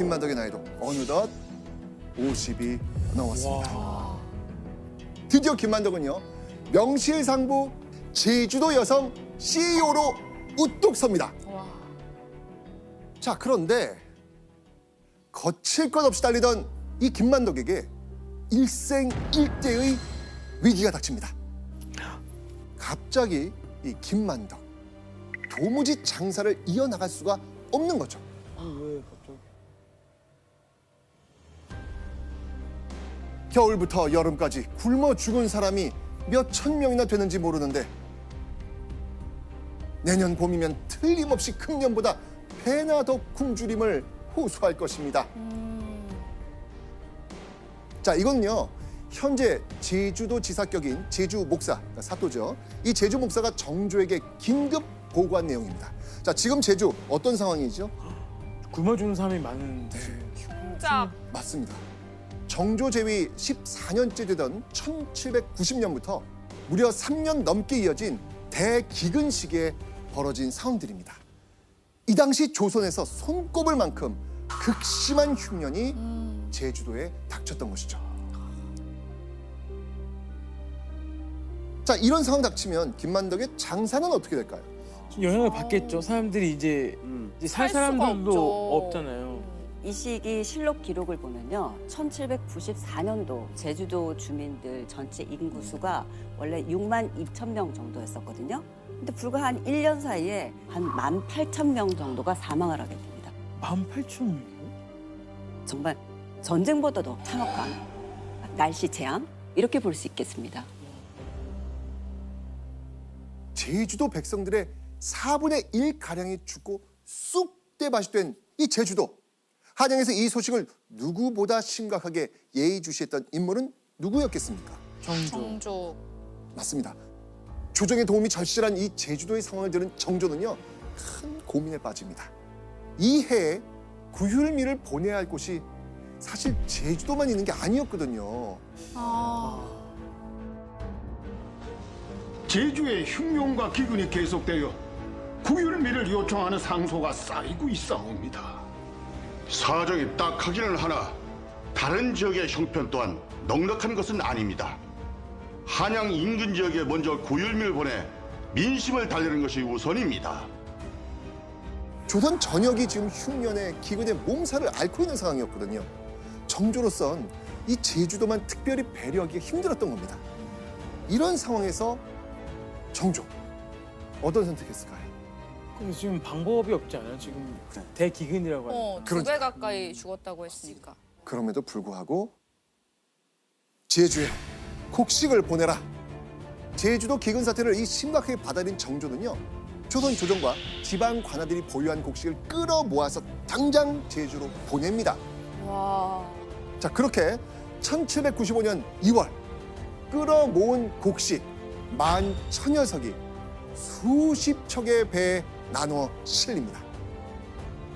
김만덕의 나이도 어느덧 50이 넘었습니다. 드디어 김만덕은요 명실상부 제주도 여성 CEO로 우뚝 섭니다. 와. 자 그런데 거칠 것 없이 달리던 이 김만덕에게 일생일대의 위기가 닥칩니다. 갑자기 이 김만덕 도무지 장사를 이어나갈 수가 없는 거죠. 왜 겨울부터 여름까지 굶어 죽은 사람이 몇 천 명이나 되는지 모르는데 내년 봄이면 틀림없이 금년보다 배나 더 굶주림을 호소할 것입니다. 자, 이건요. 현재 제주도 지사격인 제주 목사, 그러니까 사또죠. 이 제주 목사가 정조에게 긴급 보고한 내용입니다. 자, 지금 제주 어떤 상황이죠? 굶어 죽는 사람이 많은 지금. 흉작. 맞습니다. 정조 제위 14년째 되던 1790년부터 무려 3년 넘게 이어진 대기근 시기에 벌어진 상황들입니다. 이 당시 조선에서 손꼽을 만큼 극심한 흉년이 제주도에 닥쳤던 것이죠. 자, 이런 상황 닥치면 김만덕의 장사는 어떻게 될까요? 좀 영향을 받겠죠. 사람들이 이제, 이제 살 살 수가 사람들도 없죠. 없잖아요. 이 시기 실록 기록을 보면요. 1794년도 제주도 주민들 전체 인구 수가 원래 6만 2천 명 정도였었거든요. 근데 불과 한 1년 사이에 한 1만 8천 명 정도가 사망을 하게 됩니다. 18,000명이요? 정말 전쟁보다도 참혹한 날씨 재앙 이렇게 볼 수 있겠습니다. 제주도 백성들의 4분의 1 가량이 죽고 쑥대밭이 된 이 제주도. 한양에서 이 소식을 누구보다 심각하게 예의주시했던 인물은 누구였겠습니까? 정조. 정조. 맞습니다. 조정의 도움이 절실한 이 제주도의 상황을 들은 정조는요 큰 고민에 빠집니다. 이 해에 구휼미를 보내야 할 곳이 사실 제주도만 있는 게 아니었거든요. 아. 제주의 흉룡과 기근이 계속되어 구휼미를 요청하는 상소가 쌓이고 있사옵니다. 사정이 딱하기는 하나 다른 지역의 형편 또한 넉넉한 것은 아닙니다. 한양 인근 지역에 먼저 구휼미를 보내 민심을 달래는 것이 우선입니다. 조선 전역이 지금 흉년의 기근의 몸살을 앓고 있는 상황이었거든요. 정조로선 이 제주도만 특별히 배려하기가 힘들었던 겁니다. 이런 상황에서 정조 어떤 선택했을까요? 근데 지금 방법이 없지 않아요? 지금 대기근이라고 하니까. 어, 두배 가까이 죽었다고 했으니까. 그럼에도 불구하고 제주에 곡식을 보내라. 제주도 기근 사태를 이 심각하게 받아들인 정조는요. 조선 조정과 지방 관아들이 보유한 곡식을 끌어 모아서 당장 제주로 보냅니다. 와. 자 그렇게 1795년 2월 끌어 모은 곡식 만 천여 석이 수십 척의 배에 나누어 실립니다.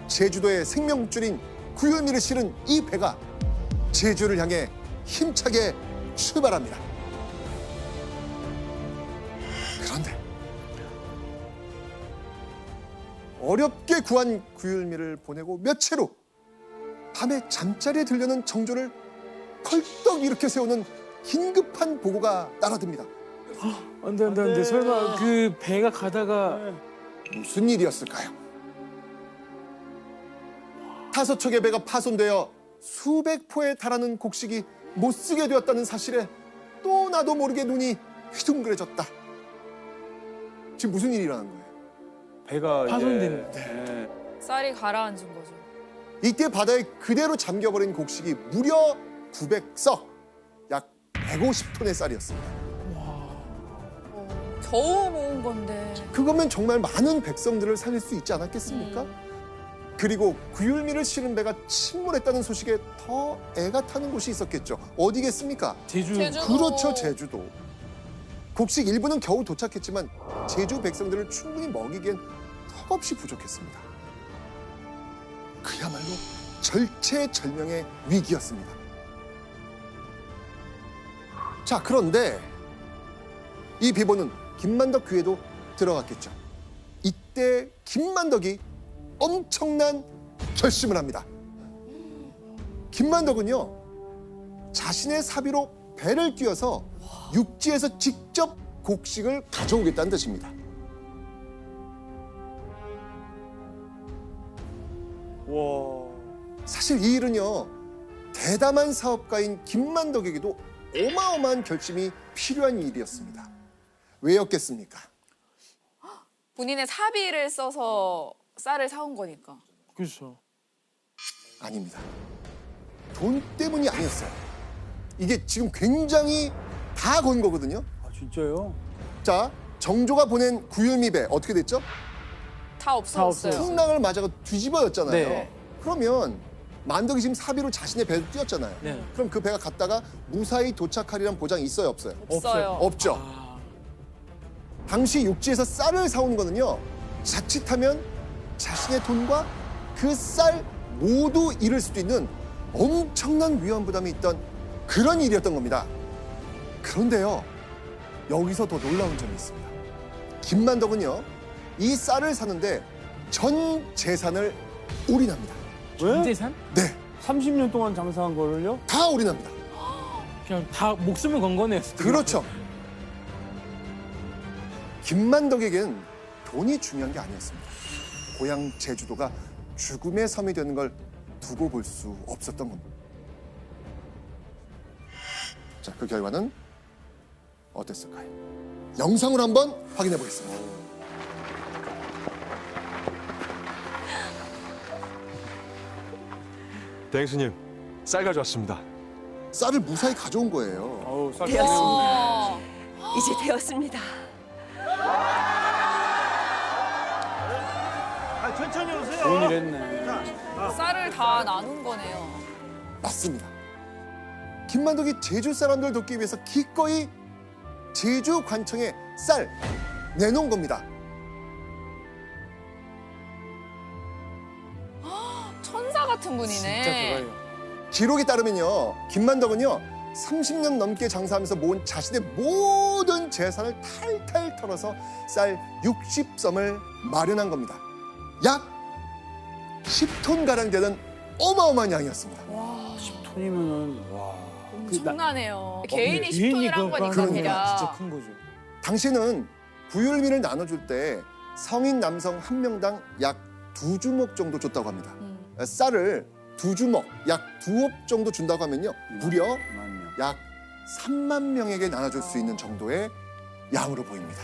제주도의 생명줄인 구윤미를 실은 이 배가 제주를 향해 힘차게 출발합니다. 그런데 어렵게 구한 구율미를 보내고 며칠 후 밤에 잠자리에 들려는 정조를 펄떡 일으켜 세우는 긴급한 보고가 따라듭니다. 안 돼, 안 돼, 안 돼. 설마 그 배가 가다가 무슨 일이었을까요? 다섯 척의 배가 파손되어 수백 포에 달하는 곡식이 못 쓰게 되었다는 사실에 또 나도 모르게 눈이 휘둥그레졌다. 지금 무슨 일이 일어난 거예요? 배가 파손된- 이제, 예, 쌀이 가라앉은 거죠. 이때 바다에 그대로 잠겨버린 곡식이 무려 900석, 약 150톤의 쌀이었습니다. 어, 모은 건데. 그거면 정말 많은 백성들을 살릴 수 있지 않았겠습니까? 그리고 구율미를 실은 배가 침몰했다는 소식에 더 애가 타는 곳이 있었겠죠. 어디겠습니까? 제주, 제주- 그렇죠, 어. 제주도. 곡식 일부는 겨우 도착했지만 제주 백성들을 충분히 먹이기엔 턱없이 부족했습니다. 그야말로 절체절명의 위기였습니다. 자, 그런데 이 비보는 김만덕 귀에도 들어갔겠죠. 이때 김만덕이 엄청난 결심을 합니다. 김만덕은요 자신의 사비로 배를 띄워서 육지에서 직접 곡식을 가져오겠다는 뜻입니다. 와. 사실 이 일은요 대담한 사업가인 김만덕에게도 어마어마한 결심이 필요한 일이었습니다. 왜였겠습니까? 본인의 사비를 써서 쌀을 사온 거니까. 그렇죠. 아닙니다. 돈 때문이 아니었어요. 이게 지금 굉장히 다 건 거거든요. 아 진짜요? 자, 정조가 보낸 구유미배 어떻게 됐죠? 다 없어졌어요. 풍랑을 맞아가 뒤집어졌잖아요. 네. 그러면 만덕이 지금 사비로 자신의 배를 띄웠잖아요. 네. 그럼 그 배가 갔다가 무사히 도착하리란 보장이 있어요, 없어요? 없어요. 없죠. 아, 당시 육지에서 쌀을 사온 거는요. 자칫하면 자신의 돈과 그 쌀 모두 잃을 수도 있는 엄청난 위험 부담이 있던 그런 일이었던 겁니다. 그런데요. 여기서 더 놀라운 점이 있습니다. 김만덕은요. 이 쌀을 사는데 전 재산을 올인합니다. 왜? 전재산? 네. 30년 동안 장사한 거를요? 다 올인합니다. 그냥 다 목숨을 건 거네요. 그렇죠. 김만덕에겐 돈이 중요한 게 아니었습니다. 고향 제주도가 죽음의 섬이 되는 걸 두고 볼 수 없었던 겁니다. 자, 그 결과는 어땠을까요? 영상으로 한번 확인해 보겠습니다. 대행수님, 쌀 가져왔습니다. 쌀을 무사히 가져온 거예요. 어우 쌀. 와. 이제 되었습니다. 좋은 일 했네. 쌀을 다 나눈 거네요. 맞습니다. 김만덕이 제주 사람들 돕기 위해서 기꺼이 제주 관청에 쌀 내놓은 겁니다. 천사 같은 분이네. 진짜 대박이에요. 기록에 따르면요, 김만덕은요, 30년 넘게 장사하면서 모은 자신의 모든 재산을 탈탈 털어서 쌀 60섬을 마련한 겁니다. 약 10톤 가량 되는 어마어마한 양이었습니다. 와, 톤이면은 와. 엄청나네요. 개인이 개인이 10톤을 한 거니까 대략. 진짜 큰 거죠. 당시에는 부율미를 나눠줄 때 성인 남성 한 명당 약 두 주먹 정도 줬다고 합니다. 음. 쌀을 두 주먹, 약 두 업 정도 준다고 하면요, 무려. 약 3만 명에게 나눠줄 수 있는 정도의 양으로 보입니다.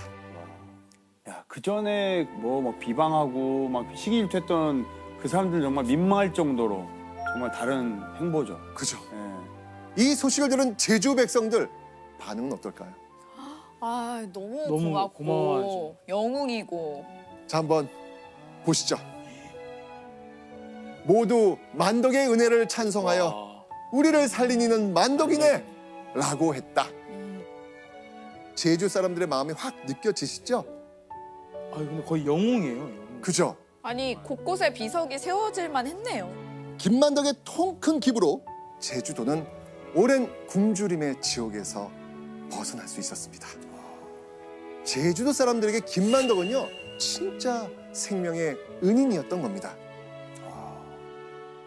야, 그 전에 뭐, 막 비방하고 막 시기일퇴했던 그 사람들 정말 민망할 정도로 정말 다른 행보죠. 그죠? 예. 이 소식을 들은 제주 백성들 반응은 어떨까요? 아, 너무, 너무 고맙고 고마워하죠. 영웅이고. 자, 한번 보시죠. 모두 만덕의 은혜를 찬송하여 와. 우리를 살린 이는 만덕이네! 라고 했다. 음. 제주 사람들의 마음이 확 느껴지시죠? 아 근데 거의 영웅이에요. 영웅. 그죠? 아니 곳곳에 비석이 세워질만 했네요. 김만덕의 통 큰 기부로 제주도는 오랜 굶주림의 지옥에서 벗어날 수 있었습니다. 제주도 사람들에게 김만덕은요, 진짜 생명의 은인이었던 겁니다.